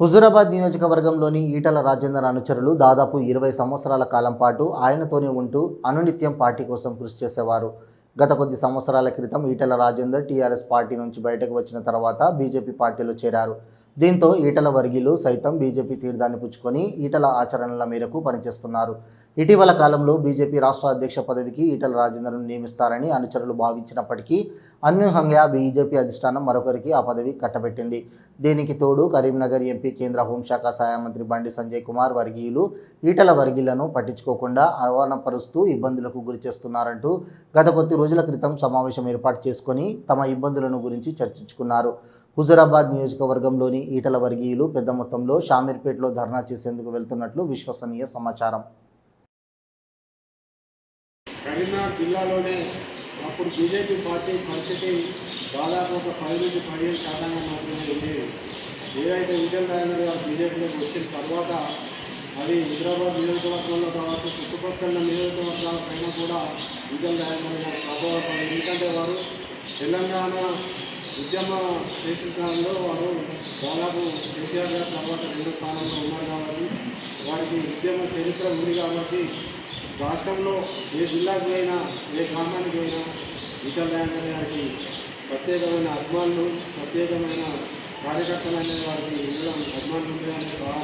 హుజూరాబాద్ నియోజకవర్గంలోని ఈటల రాజేందర్ అనుచరులు దాదాపు ఇరవై సంవత్సరాల కాలం పాటు ఆయనతోనే ఉంటూ అనునిత్యం పార్టీ కోసం కృషి చేసేవారు. గత కొద్ది సంవత్సరాల క్రితం ఈటల రాజేందర్ టీఆర్ఎస్ పార్టీ నుంచి బయటకు వచ్చిన తర్వాత బీజేపీ పార్టీలో చేరారు. దీంతో ఈటల వర్గీయులు సైతం బీజేపీ తీర్థాన్ని పుచ్చుకొని ఈటల ఆచరణల మేరకు పనిచేస్తున్నారు. ఇటీవల కాలంలో బీజేపీ రాష్ట్ర అధ్యక్ష పదవికి ఈటల రాజేందర్ను నియమిస్తారని అనుచరులు భావించినప్పటికీ అన్యూహంగా బీజేపీ అధిష్టానం మరొకరికి ఆ పదవి కట్టబెట్టింది. దీనికి తోడు కరీంనగర్ ఎంపీ కేంద్ర హోంశాఖ సహాయ మంత్రి బండి సంజయ్ కుమార్ వర్గీయులు ఈటల వర్గీయులను పట్టించుకోకుండా అవమానపరుస్తూ ఇబ్బందులకు గురి చేస్తున్నారంటూ గత కొద్ది రోజుల క్రితం సమావేశం ఏర్పాటు చేసుకొని తమ ఇబ్బందులను గురించి చర్చించుకున్నారు. హుజురాబాద్ నియోజకవర్గంలోని ఈటల వర్గీయులు పెద్ద మొత్తంలో షామీర్పేటలో ధర్నా చేసేందుకు వెళ్తున్నట్లు విశ్వసనీయ సమాచారం. కరీంనగర్ జిల్లాలోనే అప్పుడు బీజేపీ పార్టీ పరిస్థితి దాదాపు ఒక పది నుంచి పదిహేను శాతంగా మాత్రమే ఉండేది ఏదైతే విజయ్ నారాయణ గారు బీజేపీలోకి వచ్చిన తర్వాత అది హైదరాబాద్ నియోజకవర్గంలో కావచ్చు చుట్టుపక్కల నియోజకవర్గాల పైన కూడా విజయ్ నారాయణ గారు ప్రభావం ఎందుకంటే వారు తెలంగాణ ఉద్యమ చేసిన కాలంలో వారు దాదాపు కేసీఆర్ గారు తర్వాత రెండో స్థానంలో ఉన్నారు కాబట్టి వారికి ఉద్యమ చరిత్ర ఉంది కాబట్టి రాష్ట్రంలో ఏ జిల్లాకి అయినా ఏ గ్రామానికి అయినా ఈటల గారికి ప్రత్యేకమైన అభిమానులు ప్రత్యేకమైన కార్యకర్తలు అనే వారికి ఉండడం అభిమానులు ఉండడం సాధారణంగా